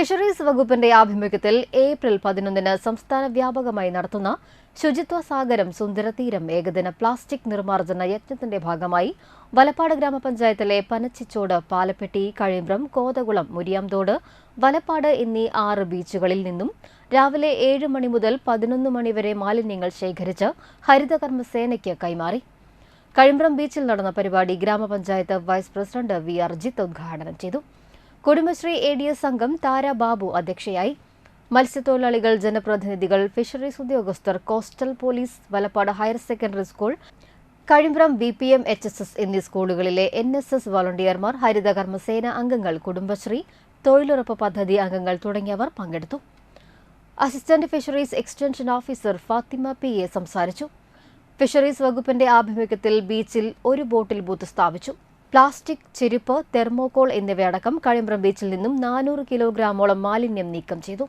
Fisheries വകുപ്പിന്റെ ആഭിമുഖ്യത്തിൽ April പതിനൊന്നിന് സംസ്ഥാന വ്യാപകമായി നടത്തുന്ന ശുചിത്വ സാഗരം സുന്ദരതീരം ഏകദിന പ്ലാസ്റ്റിക് നിർമ്മാർജന യജ്ഞത്തിന്റെ ഭാഗമായി വലപ്പാട് ഗ്രാമപഞ്ചായത്തിലെ പനച്ചിച്ചോട് പാലപ്പെട്ടി കഴിമ്പ്രം കോതകുളം മുരിയാംതോട് വലപ്പാട് എന്നീ ആറ് ബീച്ചുകളിൽ നിന്നും രാവിലെ ഏഴ് മണി മുതൽ പതിനൊന്ന് മണി വരെ മാലിന്യങ്ങൾ ശേഖരിച്ച് ഹരിതകർമ്മസേനയ്ക്ക് കൈമാറി. കഴിമ്പ്രം ബീച്ചിൽ നടന്ന പരിപാടി ഗ്രാമപഞ്ചായത്ത് വൈസ് പ്രസിഡന്റ് വി. അർജിത്ത് ഉദ്ഘാടനം ചെയ്തു. കുടുംബശ്രീ എ ഡി എസ് അംഗം താര ബാബു അധ്യക്ഷയായി. മത്സ്യത്തൊഴിലാളികൾ ജനപ്രതിനിധികൾ ഫിഷറീസ് ഉദ്യോഗസ്ഥർ coastal police Valappad higher secondary school Kazhimbram B P M H S S എന്നീ സ്കൂളുകളിലെ എൻ എസ് എസ് വോളണ്ടിയർമാർ ഹരിതകർമ്മസേന അംഗങ്ങൾ കുടുംബശ്രീ തൊഴിലുറപ്പ് പദ്ധതി അംഗങ്ങൾ തുടങ്ങിയവർ പങ്കെടുത്തു. Assistant fisheries extension officer Fathima P A സംസാരിച്ചു. ഫിഷറീസ് വകുപ്പിന്റെ ആഭിമുഖ്യത്തിൽ ബീച്ചിൽ ഒരു ബോട്ടിൽ ബൂത്ത് സ്ഥാപിച്ചു. പ്ലാസ്റ്റിക് ചെരുപ്പ് തെർമോകോൾ എന്നിവയടക്കം കഴിമ്പ്രം ബീച്ചിൽ നിന്നും നാനൂറ് കിലോഗ്രാമോളം മാലിന്യം നീക്കം ചെയ്തു.